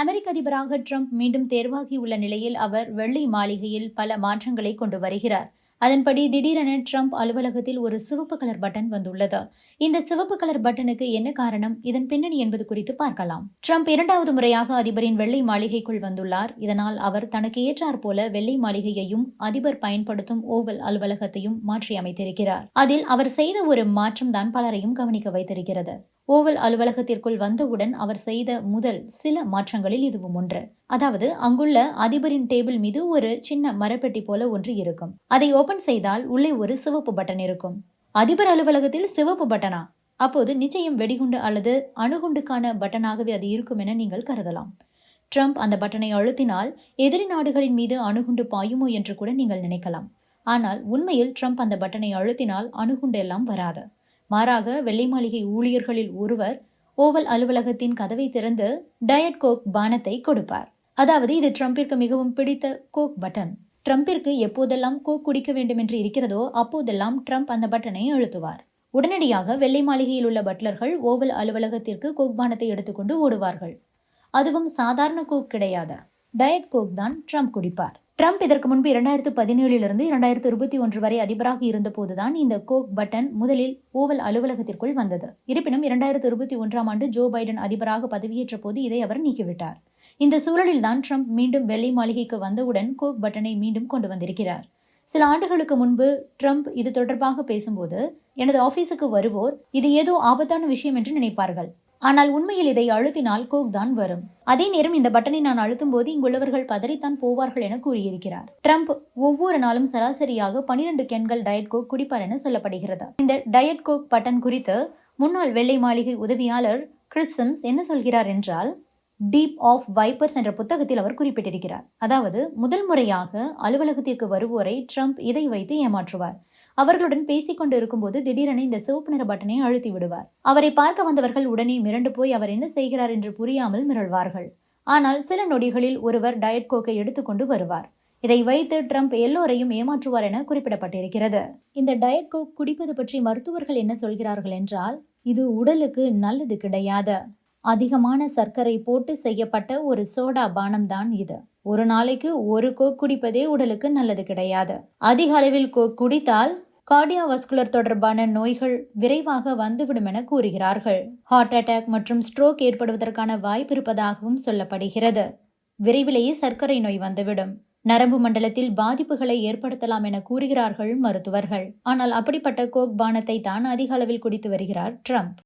அமெரிக்க அதிபராக ட்ரம்ப் மீண்டும் தேர்வாகியுள்ள நிலையில் அவர் வெள்ளை மாளிகையில் பல மாற்றங்களை கொண்டு வருகிறார். அதன்படி திடீரென ட்ரம்ப் அலுவலகத்தில் ஒரு சிவப்பு கலர் பட்டன் வந்துள்ளது. இந்த சிவப்பு கலர் பட்டனுக்கு என்ன காரணம்? இதன் பின்னணி என்பது குறித்து பார்க்கலாம். ட்ரம்ப் இரண்டாவது முறையாக அதிபரின் வெள்ளை மாளிகைக்குள் வந்துள்ளார். இதனால் அவர் தனக்கு ஏற்றாற் போல வெள்ளை மாளிகையையும் அதிபர் பயன்படுத்தும் ஓவல் அலுவலகத்தையும் மாற்றி அமைத்திருக்கிறார் அதில் அவர் செய்த ஒரு மாற்றம் தான் பலரையும் கவனிக்க வைத்திருக்கிறது. ஓவல் அலுவலகத்திற்குள் வந்தவுடன் அவர் செய்த முதல் சில மாற்றங்களில் இதுவும் ஒன்று. அதாவது அங்குள்ள அதிபரின் டேபிள் மீது ஒரு சின்ன மரப்பெட்டி போல ஒன்று இருக்கும். அதை ஓபன் செய்தால் உள்ளே ஒரு சிவப்பு பட்டன் இருக்கும். அதிபர் அலுவலகத்தில் சிவப்பு பட்டனா? அப்போது நிச்சயம் வெடிகுண்டு அல்லது அணுகுண்டுக்கான பட்டனாகவே அது இருக்கும் என நீங்கள் கருதலாம். ட்ரம்ப் அந்த பட்டனை அழுத்தினால் எதிரி நாடுகளின் மீது அணுகுண்டு பாயுமோ என்று கூட நீங்கள் நினைக்கலாம். ஆனால் உண்மையில் ட்ரம்ப் அந்த பட்டனை அழுத்தினால் அணுகுண்டு எல்லாம் வராது. மாறாக வெள்ளை மாளிகை ஊழியர்களில் ஒருவர் ஓவல் அலுவலகத்தின் கதவை திறந்து டயட் கோக் பானத்தை கொடுப்பார். அதாவது இது ட்ரம்பிற்கு மிகவும் பிடித்த கோக் பட்டன். ட்ரம்பிற்கு எப்போதெல்லாம் கோக் குடிக்க வேண்டும் என்று இருக்கிறதோ அப்போதெல்லாம் ட்ரம்ப் அந்த பட்டனை அழுத்துவார். உடனடியாக வெள்ளை மாளிகையில் உள்ள பட்லர்கள் ஓவல் அலுவலகத்திற்கு கோக் பானத்தை எடுத்துக்கொண்டு ஓடுவார்கள். அதுவும் சாதாரண கோக் கிடையாது. டயட் கோக் தான் ட்ரம்ப் குடிப்பார். ட்ரம்ப் இதற்கு முன்பு இரண்டாயிரத்து பதினேழிலிருந்து இரண்டாயிரத்து இருபத்தி ஒன்று வரை அதிபராக இருந்தபோதுதான் இந்த கோக் பட்டன் முதலில் ஓவல் அலுவலகத்திற்குள் வந்தது. இருப்பினும் இரண்டாயிரத்து இருபத்தி ஒன்றாம் ஆண்டு ஜோ பைடன் அதிபராக பதவியேற்ற போது இதை அவர் நீக்கிவிட்டார். இந்த சூழலில் தான் ட்ரம்ப் மீண்டும் வெள்ளை மாளிகைக்கு வந்தவுடன் கோக் பட்டனை மீண்டும் கொண்டு வந்திருக்கிறார். சில ஆண்டுகளுக்கு முன்பு ட்ரம்ப் இது தொடர்பாக பேசும்போது எனது ஆபீஸுக்கு வருவோர் இது ஏதோ ஆபத்தான விஷயம் என்று நினைப்பார்கள். ஆனால் உண்மையில் இதை அழுத்தினால் கோக் தான் வரும். அதே நேரம் இந்த பட்டனை நான் அழுத்தும் போது இங்குள்ளவர்கள் பதறித்தான் போவார்கள் என கூறியிருக்கிறார். ட்ரம்ப் ஒவ்வொரு நாளும் சராசரியாக பனிரெண்டு கேன்கள் டயட் கோக் குடிப்பார் என சொல்லப்படுகிறது. இந்த டயட் கோக் பட்டன் குறித்து முன்னாள் வெள்ளை மாளிகை உதவியாளர் கிறிஸ்டம்ஸ் என்ன சொல்கிறார் என்றால் டீப் ஆஃப் வைப்பர்ஸ் என்ற புத்தகத்தில் அவர் குறிப்பிட்டிருக்கிறார். அதாவது முதல் முறையாக அலுவலகத்திற்கு வருவோரை ட்ரம்ப் இதை வைத்து ஏமாற்றுவார். அவர்களுடன் பேசிக்கொண்டு இருக்கும்போது திடீரென இந்த சிவப்பு நிற பட்டனை அழுத்தி விடுவார். அவரை பார்க்க வந்தவர்கள் உடனே மிரண்டு போய் அவர் என்ன செய்கிறார் என்று புரியாமல் மிரள்வார்கள். ஆனால் சில நொடிகளில் ஒருவர் டயட் கோக்கை எடுத்துக்கொண்டு வருவார். இதை வைத்து ட்ரம்ப் எல்லோரையும் ஏமாற்றுவார் என குறிப்பிடப்பட்டிருக்கிறது. இந்த டயட் கோக் குடிப்பது பற்றி மருத்துவர்கள் என்ன சொல்கிறார்கள் என்றால் இது உடலுக்கு நல்லது கிடையாது. அதிகமான சர்க்கரை போட்டு செய்யப்பட்ட ஒரு சோடா பானம் தான் இது. ஒரு நாளைக்கு ஒரு கோக் குடிப்பதே உடலுக்கு நல்லது கிடையாது. அதிக அளவில் கோக் குடித்தால் கார்டியோவாஸ்குலர் தொடர்பான நோய்கள் விரைவாக வந்துவிடும் என கூறுகிறார்கள். ஹார்ட் அட்டாக் மற்றும் ஸ்ட்ரோக் ஏற்படுவதற்கான வாய்ப்பு இருப்பதாகவும் சொல்லப்படுகிறது. விரைவிலேயே சர்க்கரை நோய் வந்துவிடும். நரம்பு மண்டலத்தில் பாதிப்புகளை ஏற்படுத்தலாம் என கூறுகிறார்கள் மருத்துவர்கள். ஆனால் அப்படிப்பட்ட கோக் பானத்தை தான் அதிக அளவில் குடித்து வருகிறார் ட்ரம்ப்.